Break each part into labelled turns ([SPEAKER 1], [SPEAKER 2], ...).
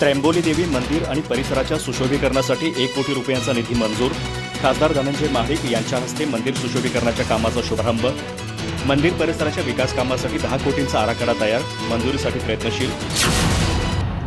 [SPEAKER 1] त्र्यंबोली देवी मंदिर आणि परिसराच्या सुशोभीकरणासाठी एक कोटी रुपयांचा निधी मंजूर. खासदार धनंजय महाडिक यांच्या हस्ते मंदिर सुशोभीकरणाच्या कामाचा शुभारंभ. मंदिर परिसराच्या विकास कामासाठी दहा कोटींचा आराखडा तयार. मंजुरीसाठी प्रयत्नशील.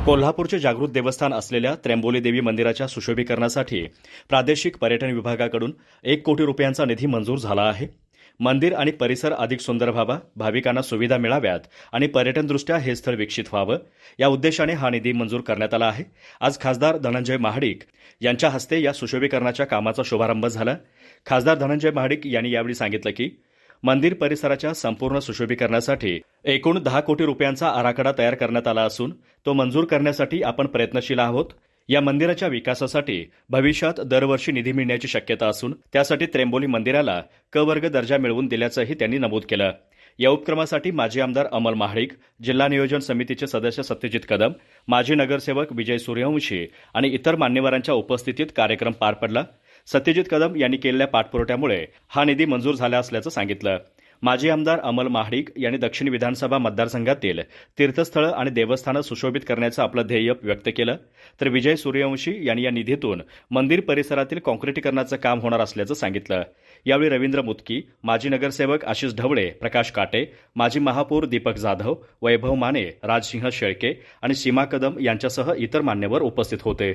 [SPEAKER 1] कोल्हापूरचे जागृत देवस्थान असलेल्या त्र्यंबोली देवी मंदिराच्या सुशोभीकरणासाठी प्रादेशिक पर्यटन विभागाकडून एक कोटी रुपयांचा निधी मंजूर झाला आहे. मंदिर आणि परिसर अधिक सुंदर व्हावा भाविकांना सुविधा मिळाव्यात आणि पर्यटनदृष्ट्या हे स्थळ विकसित व्हावं या उद्देशाने हा निधी मंजूर करण्यात आला आहे. आज खासदार धनंजय महाडिक यांच्या हस्ते या सुशोभीकरणाच्या कामाचा शुभारंभ झाला. खासदार धनंजय महाडिक यांनी यावेळी सांगितलं की मंदिर परिसराच्या संपूर्ण सुशोभीकरणासाठी एकूण दहा कोटी रुपयांचा आराखडा तयार करण्यात आला असून तो मंजूर करण्यासाठी आपण प्रयत्नशील आहोत. या मंदिराच्या विकासासाठी भविष्यात दरवर्षी निधी मिळण्याची शक्यता असून त्यासाठी त्र्यंबोली मंदिराला क वर्ग दर्जा मिळवून दिल्याचंही त्यांनी नमूद केलं. या उपक्रमासाठी माजी आमदार अमल महाडिक जिल्हा नियोजन समितीचे सदस्य सत्यजित कदम माजी नगरसेवक विजय सूर्यवंशी आणि इतर मान्यवरांच्या उपस्थितीत कार्यक्रम पार पडला. सत्यजित कदम यांनी केलेल्या पाठपुराव्यामुळे हा निधी मंजूर झाला असल्याचं सांगितलं. माजी आमदार अमल महाडिक यांनी दक्षिण विधानसभा मतदारसंघातील तीर्थस्थळं आणि देवस्थानं सुशोभित करण्याचं आपलं ध्येय व्यक्त केलं. तर विजय सूर्यवंशी यांनी या निधीतून मंदिर परिसरातील काँक्रिटीकरणाचं काम होणार असल्याचं सांगितलं. यावेळी रवींद्र मुतकी माजी नगरसेवक आशिष ढवळे प्रकाश काटे माजी महापौर दीपक जाधव वैभव माने राजसिंह शेळके आणि सीमा कदम यांच्यासह इतर मान्यवर उपस्थित होते.